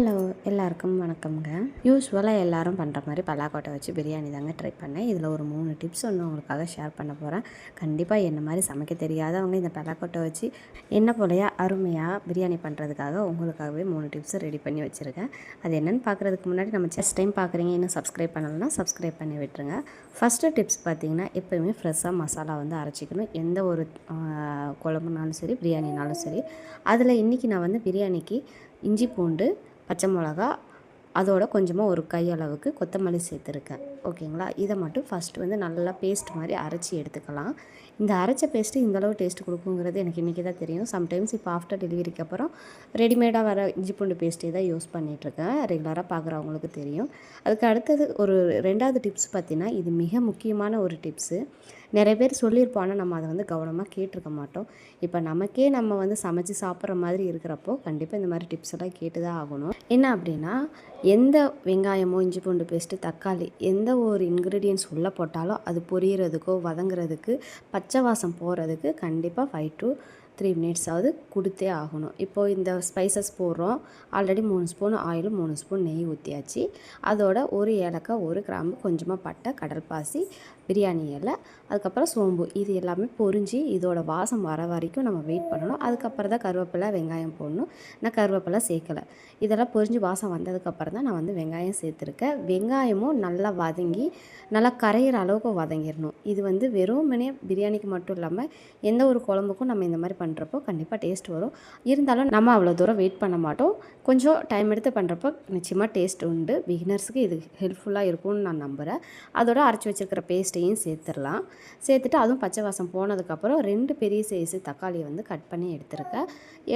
Hello எல்லாருக்கும் வணக்கம்ங்க. யூஸ்வலாக எல்லாரும் பண்ணுற மாதிரி பலாக்கோட்டை வச்சு பிரியாணி தாங்க ட்ரை பண்ணேன். இதில் ஒரு மூணு டிப்ஸ் ஒன்று உங்களுக்காக ஷேர் பண்ண போகிறேன் கண்டிப்பாக என்ன மாதிரி சமைக்க தெரியாதவங்க இந்த பலாக்கோட்டை வச்சு என்ன போலையா அருமையாக பிரியாணி பண்ணுறதுக்காக உங்களுக்காகவே மூணு டிப்ஸ் ரெடி பண்ணி வச்சுருக்கேன். அது என்னென்னு பார்க்குறதுக்கு முன்னாடி நம்ம ஜஸ்ட் டைம் பார்க்குறீங்க இன்னும் சப்ஸ்கிரைப் பண்ணலன்னா சப்ஸ்கிரைப் பண்ணி விட்டுருங்க. ஃபஸ்ட்டு டிப்ஸ் பார்த்தீங்கன்னா எப்போயுமே ஃப்ரெஷ்ஷாக மசாலா வந்து அரைச்சிக்கணும். எந்த ஒரு குழம்புனாலும் சரி பிரியாணினாலும் சரி. அதில் இன்றைக்கி நான் வந்து பிரியாணிக்கு இஞ்சி பூண்டு பச்சை மிளகா அதோட கொஞ்சமாக ஒரு கை அளவுக்கு கொத்தமல்லி சேர்த்துருக்கேன். ஓகேங்களா? இதை மட்டும் ஃபஸ்ட்டு வந்து நல்லா பேஸ்ட் மாதிரி அரைச்சி எடுத்துக்கலாம். இந்த அரைச்ச பேஸ்ட்டு இந்தளவு டேஸ்ட் கொடுக்குங்கிறது எனக்கு இன்றைக்கி தான் தெரியும். சம்டைம்ஸ் இப்போ ஆஃப்டர் டெலிவரிக்கு அப்புறம் ரெடிமேடாக வர இஞ்சி பூண்டு பேஸ்ட்டே தான் யூஸ் பண்ணிகிட்ருக்கேன் ரெகுலராக பார்க்குறவங்களுக்கு தெரியும். அதுக்கு அடுத்தது ஒரு ரெண்டாவது டிப்ஸ் பார்த்திங்கன்னா இது மிக முக்கியமான ஒரு டிப்ஸு நிறைய பேர் சொல்லியிருப்போம். ஆனால் நம்ம அதை வந்து கவனமாக கேட்டிருக்க மாட்டோம். இப்போ நமக்கே நம்ம வந்து சமைச்சு சாப்பிட்ற மாதிரி இருக்கிறப்போ கண்டிப்பாக இந்த மாதிரி டிப்ஸ் எல்லாம் கேட்டு தான் ஆகணும். என்ன அப்படின்னா எந்த வெங்காயமோ இஞ்சி பூண்டு பேஸ்ட்டு தக்காளி எந்த ஒரு இன்க்ரீடியன்ஸ் உள்ளே போட்டாலும் அது பொரியறதுக்கோ வதங்குறதுக்கு பச்சை வாசம் போகிறதுக்கு கண்டிப்பாக ஃபைவ் டு த்ரீ மினிட்ஸாவது கொடுத்தே ஆகணும். இப்போது இந்த ஸ்பைசஸ் போடுறோம். ஆல்ரெடி மூணு ஸ்பூன் ஆயிலும் மூணு ஸ்பூன் நெய் ஊற்றியாச்சு அதோட ஒரு ஏலக்காய் ஒரு கிராம்பு கொஞ்சமாக பட்டை கடல் பாசி பிரியாணி இலை அதுக்கப்புறம் சோம்பு. இது எல்லாமே பொரிஞ்சு இதோட வாசம் வர வரைக்கும் நம்ம வெயிட் பண்ணணும். அதுக்கப்புறம் தான் கருவேப்பிலை வெங்காயம் போடணும். நான் கருவேப்பிலை சேர்க்கலை. இதெல்லாம் பொரிஞ்சு வாசம் வந்ததுக்கப்புறம் தான் நான் வந்து வெங்காயம் சேர்த்துருக்கேன். வெங்காயமும் நல்லா வதங்கி நல்லா கரையிற அளவுக்கு வதங்கிடணும். இது வந்து வெறுமனே பிரியாணிக்கு மட்டும் இல்லாமல் எந்த ஒரு குழம்புக்கும் நம்ம இந்த மாதிரி பண்ணுறப்போ கண்டிப்பாக டேஸ்ட் வரும். இருந்தாலும் நம்ம அவ்வளோ தூரம் வெயிட் பண்ண மாட்டோம். கொஞ்சம் டைம் எடுத்து பண்ணுறப்போ நிச்சயமாக டேஸ்ட் உண்டு. பிகினர்ஸுக்கு இது ஹெல்ப்ஃபுல்லாக இருக்கும்னு நான் நம்புகிறேன் அதோட அரைச்சி வச்சுருக்கிற பேஸ்ட்டையும் சேர்த்துடலாம். சேர்த்துட்டு அதுவும் பச்சை வாசம் போனதுக்கப்புறம் ரெண்டு பெரிய சைஸு தக்காளியை வந்து கட் பண்ணி எடுத்துருக்கேன்.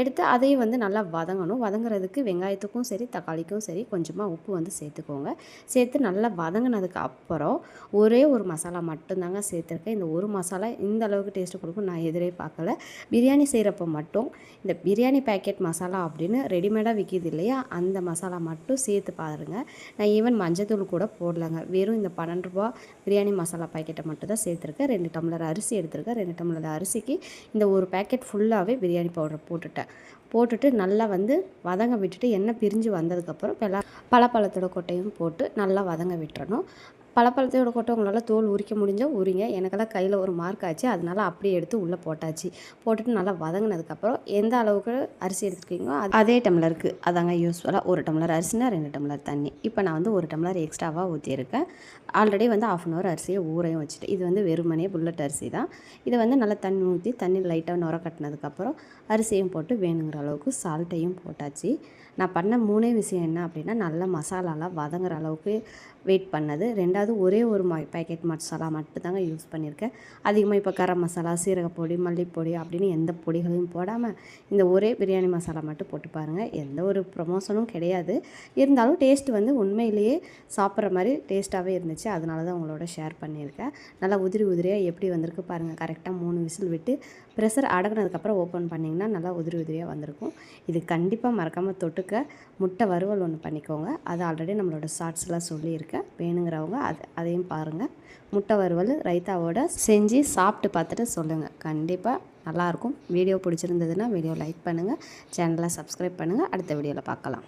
எடுத்து அதையும் வந்து நல்லா வதங்கணும். வதங்குறதுக்கு வெங்காயத்துக்கும் சரி தக்காளிக்கும் சரி கொஞ்சமாக உப்பு வந்து சேர்த்துக்கோங்க. சேர்த்து நல்லா வதங்கினதுக்கு அப்புறம் ஒரே ஒரு மசாலா மட்டும்தாங்க சேர்த்துருக்கேன். இந்த ஒரு மசாலா இந்த அளவுக்கு டேஸ்ட்டு கொடுக்கும் நான் எதிரே பார்க்கல. பிரியாணி பிரியாணி செய்கிறப்ப மட்டும் இந்த பிரியாணி பேக்கெட் மசாலா அப்படின்னு ரெடிமேடாக விற்கிது இல்லையா? அந்த மசாலா மட்டும் சேர்த்து பாருங்கள் நான் ஈவன் மஞ்சத்தூள் கூட போடலங்க. வெறும் இந்த பன்னெண்டு ரூபா பிரியாணி மசாலா பாக்கெட்டை மட்டும் தான் சேர்த்துருக்கேன். ரெண்டு டம்ளர் அரிசி எடுத்துருக்கேன். ரெண்டு டம்ளர் அரிசிக்கு இந்த ஒரு பேக்கெட் ஃபுல்லாகவே பிரியாணி பவுடர் போட்டுட்டேன். போட்டுட்டு நல்லா வந்து வதங்க விட்டுட்டு எண்ணெய் பிரிஞ்சு வந்ததுக்கப்புறம் பல பழப்பழத்தோட கொட்டையும் போட்டு நல்லா வதங்க விட்டுறணும். பழப்பழத்தையோட கொட்டை உங்களால் தோல் உரிக்க முடிஞ்சால் உரிங்க. எனக்கெல்லாம் கையில் ஒரு மார்க் ஆச்சு. அதனால் அப்படியே எடுத்து உள்ளே போட்டாச்சு. போட்டுட்டு நல்லா வதங்கினதுக்கப்புறம் எந்த அளவுக்கு அரிசி எடுத்துருக்கீங்களோ அதே டம்ளருக்கு அதாங்க யூஸ்ஃபுல்லாக ஒரு டம்ளர் அரிசினா ரெண்டு டம்ளர் தண்ணி. இப்போ நான் வந்து ஒரு டம்ளர் எக்ஸ்ட்ராவாக ஊற்றியிருக்கேன் ஆல்ரெடி வந்து ஆஃப் அன் ஹவர் அரிசியை ஊறையும் வச்சுட்டு இது வந்து வெறுமனே புல்லட் அரிசி தான். இதை வந்து நல்லா தண்ணி ஊற்றி தண்ணி லைட்டாக நுர கட்டினதுக்கப்புறம் அரிசியும் போட்டு வேணுங்கிற அளவுக்கு சால்ட்டையும் போட்டாச்சு. நான் பண்ண மூணே விஷயம் என்ன அப்படின்னா நல்ல மசாலாலாம் வதங்குற அளவுக்கு வெயிட் பண்ணது. ரெண்டாவது ஒரே ஒரு மா பேக்கெட் மசாலா மட்டும்தாங்க யூஸ் பண்ணியிருக்கேன். அதிகமாக இப்போ கரம் மசாலா சீரகப்பொடி மல்லிப்பொடி அப்படின்னு எந்த பொடிகளையும் போடாமல் இந்த ஒரே பிரியாணி மசாலா மட்டும் போட்டு பாருங்கள் எந்த ஒரு ப்ரொமோஷனும் கிடையாது. இருந்தாலும் டேஸ்ட் வந்து உண்மையிலேயே சாப்பிட்ற மாதிரி டேஸ்ட்டாகவே இருந்துச்சு. அதனால தான் உங்களோட ஷேர் பண்ணியிருக்கேன். நல்லா உதிரி உதிரியாக எப்படி வந்திருக்கு பாருங்கள் கரெக்டாக மூணு விசில் விட்டு ப்ரெஷர் அடங்கினதுக்கப்புறம் ஓப்பன் பண்ணிங்கன்னா நல்லா உதிரி உதிரியாக வந்திருக்கும். இது கண்டிப்பாக மறக்காமல் தொட்டுக்க முட்டை வறுவல் ஒன்று பண்ணிக்கோங்க. அது ஆல்ரெடி நம்மளோட ஷார்ட்ஸ்லாம் சொல்லியிருக்கேன். வேணுங்கிறவங்க அது அதையும் பாருங்கள் முட்டை வறுவல் ரைத்தாவோட செஞ்சு சாப்பிட்டு பார்த்துட்டு சொல்லுங்கள் கண்டிப்பாக நல்லாயிருக்கும் வீடியோ பிடிச்சிருந்ததுன்னா வீடியோ லைக் பண்ணுங்கள் சேனலை சப்ஸ்கிரைப் பண்ணுங்கள் அடுத்த வீடியோவில் பார்க்கலாம்.